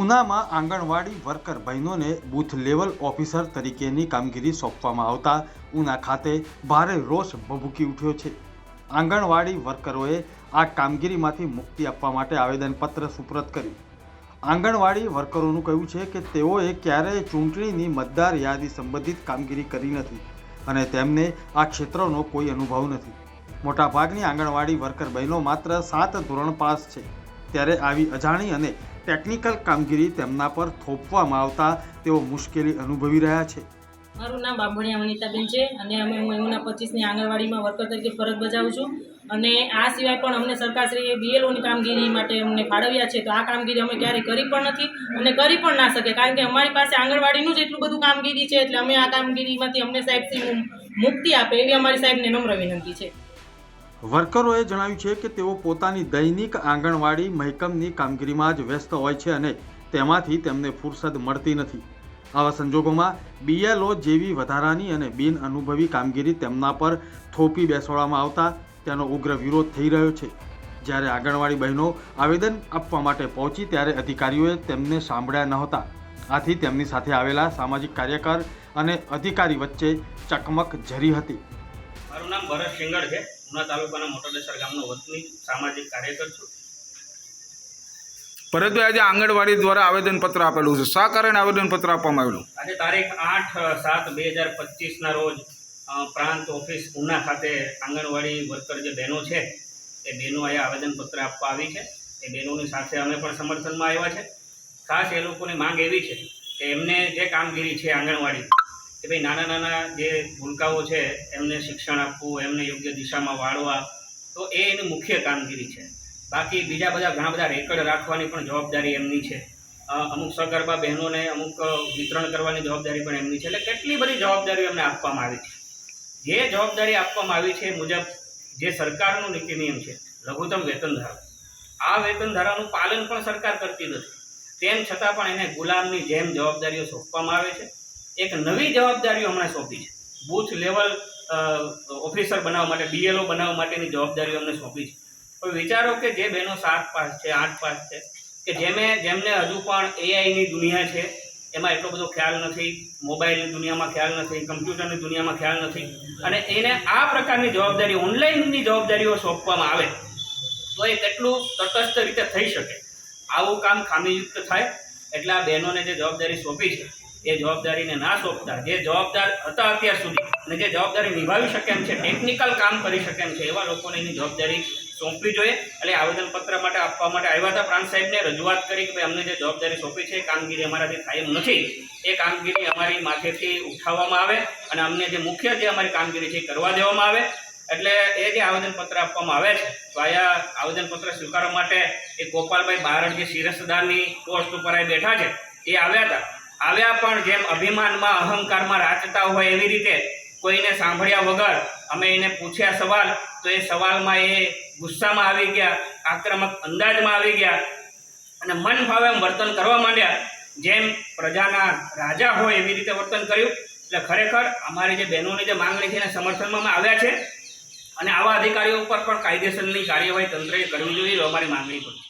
ઉનામાં anganwadi worker બહેનોને booth level officer તરીકેની કામગીરી સોંપવામાં આવતા ઉના ખાતે ભારે રોષ ભભૂકી ઉઠ્યો છે. આંગણવાડી વર્કરોએ આ કામગીરીમાંથી મુક્તિ આપવા માટે આવેદનપત્ર સુપ્રત કર્યું. આંગણવાડી વર્કરોનું કહ્યું છે કે તેઓએ ક્યારેય ચૂંટણીની મતદાર યાદી સંબંધિત કામગીરી કરી નથી અને તેમને આ ક્ષેત્રનો કોઈ અનુભવ નથી. મોટાભાગની આંગણવાડી વર્કર બહેનો માત્ર સાત ધોરણ પાસ છે. ત્યારે આવી અજાણી અને ટેકનિકલ કામગીરી તેમના પર થોપવામાં આવતા તેઓ મુશ્કેલી અનુભવી રહ્યા છે. મારું નામ બાંભણિયા વનિતાબેન છે અને અમે હું એમના પચીસની આંગણવાડીમાં વર્કર તરીકે ફરજ બજાવું છું. અને આ સિવાય પણ અમને સરકારશ્રીએ બીએલઓની કામગીરી માટે અમને ફાળવ્યા છે. તો આ કામગીરી અમે ક્યારેય કરી પણ નથી અને કરી પણ ના શકે. કારણ કે અમારી પાસે આંગણવાડીનું જ એટલું બધું કામગીરી છે. એટલે અમે આ કામગીરીમાંથી અમને સાહેબશ્રી મુક્તિ આપે એવી અમારી સાહેબને નમ્ર વિનંતી છે. વર્કરોએ જણાવ્યું છે કે તેઓ પોતાની દૈનિક આંગણવાડી મહેકમની કામગીરીમાં જ વ્યસ્ત હોય છે અને તેમાંથી તેમને ફુરસદ મળતી નથી. આવા સંજોગોમાં બીએલઓ જેવી વધારાની અને બિન અનુભવી કામગીરી તેમના પર થોપી બેસાડવામાં આવતા તેનો ઉગ્ર વિરોધ થઈ રહ્યો છે. જ્યારે આંગણવાડી બહેનો આવેદન આપવા માટે પહોંચી ત્યારે અધિકારીઓએ તેમને સાંભળ્યા નહોતા. આથી તેમની સાથે આવેલા સામાજિક કાર્યકર અને અધિકારી વચ્ચે ચકમક ઝરી હતી. મારું નામ ભરત સિંગડ છે. ઉના તાલુકાના મોટલેસર ગામનો વતની સામાજિક કાર્યકર છું. પરંતુ આજે આંગણવાડી દ્વારા આવેદનપત્ર આપેલું છે. શા કારણે આવેદનપત્ર આપવામાં આવેલું? આજે તારીખ આઠ સાત બે હજાર પચીસના રોજ પ્રાંત ઓફિસ ઉના ખાતે આંગણવાડી વર્કર જે બહેનો છે એ બહેનો અહીંયા આવેદનપત્ર આપવા આવી છે. એ બહેનોની સાથે અમે પણ સમર્થનમાં આવ્યા છે. ખાસ એ લોકોની માંગ એવી છે કે એમને જે કામગીરી છે આંગણવાડી કે ભાઈ નાના નાના જે ભૂલકાઓ છે, એમને શિક્ષણ આપવું, એમને યોગ્ય દિશામાં વાળવા, તો એ એની મુખ્ય કામગીરી છે. બાકી બીજા બધા ઘણા બધા રેકર્ડ રાખવાની પણ જવાબદારી એમની છે. અમુક સગર્ભા બહેનોને અમુક વિતરણ કરવાની જવાબદારી પણ એમની છે. એટલે કેટલી બધી જવાબદારીઓ એમને આપવામાં આવી છે. જે જવાબદારી આપવામાં આવી છે મુજબ જે સરકારનો નીતિ નિયમ છે, લઘુત્તમ વેતન ધારો. આ વેતન ધારાનું પાલન પણ સરકાર કરતી નથી. તેમ છતાં પણ એને ગુલામની જેમ જવાબદારીઓ સોંપવામાં આવે છે. એક નવી જવાબદારીઓ હમણાં સોંપી છે. બૂથ લેવલ ઓફિસર બનાવવા માટે બીએલઓ બનાવવા માટેની જવાબદારીઓ અમને સોંપી છે. હવે વિચારો કે જે બહેનો સાત પાસ છે, આઠ પાસ છે, કે જેમે, જેમને હજુ પણ એઆઈની દુનિયા છે, એમાં એટલો બધો ખ્યાલ નથી, મોબાઈલની દુનિયામાં ખ્યાલ નથી, કમ્પ્યુટરની દુનિયામાં ખ્યાલ નથી, અને એને આ પ્રકારની જવાબદારી, ઓનલાઈનની જવાબદારીઓ સોંપવામાં આવે, તો એ કેટલું તટસ્થ રીતે થઈ શકે. આવું કામ ખામીયુક્ત થાય, એટલે આ બહેનોને જે જવાબદારી સોંપી છે એ જવાબદારીને ના સોંપતા. જે જવાબદાર હતા અત્યાર સુધી અને જે જવાબદારી નિભાવી શકે એમ છે ટેકનિકલ કામ કરી શકે એમ છે, એવા લોકોને એની જવાબદારી સોંપવી જોઈએ. એટલે આવેદનપત્ર માટે આપવા માટે આવ્યા હતા પ્રાંત સાહેબને. રજૂઆત કરી કે ભાઈ, અમને જે જવાબદારી સોંપી છે, એ કામગીરી અમારાથી થાય એમ નથી. એ કામગીરી અમારી માથેથી ઉઠાવવામાં આવે અને અમને જે મુખ્ય જે અમારી કામગીરી છે એ કરવા દેવામાં આવે. એટલે એ જે આવેદનપત્ર આપવામાં આવે છે, તો આયા આવેદનપત્ર સ્વીકારવા માટે એ ગોપાલભાઈ બારડ જે શિરસદારની પોસ્ટ ઉપર બેઠા છે. એ આવ્યા હતા. આવ્યા પણ જેમ અભિમાનમાં અહંકારમાં રાચતા હોય એવી રીતે કોઈને સાંભળ્યા વગર અમે એને પૂછ્યા સવાલ, તો એ સવાલમાં એ ગુસ્સામાં આવી ગયા, આક્રમક અંદાજમાં આવી ગયા અને મન ભાવે વર્તન કરવા માંડ્યા. જેમ પ્રજાના રાજા હોય એવી રીતે વર્તન કર્યું. એટલે ખરેખર અમારી જે બહેનોની જે માંગણી છે એને સમર્થનમાં આવ્યા છે. અને આવા અધિકારીઓ ઉપર પણ કાયદેસરની કાર્યવાહી તંત્રએ કરવી જોઈએ અમારી માંગણી છે.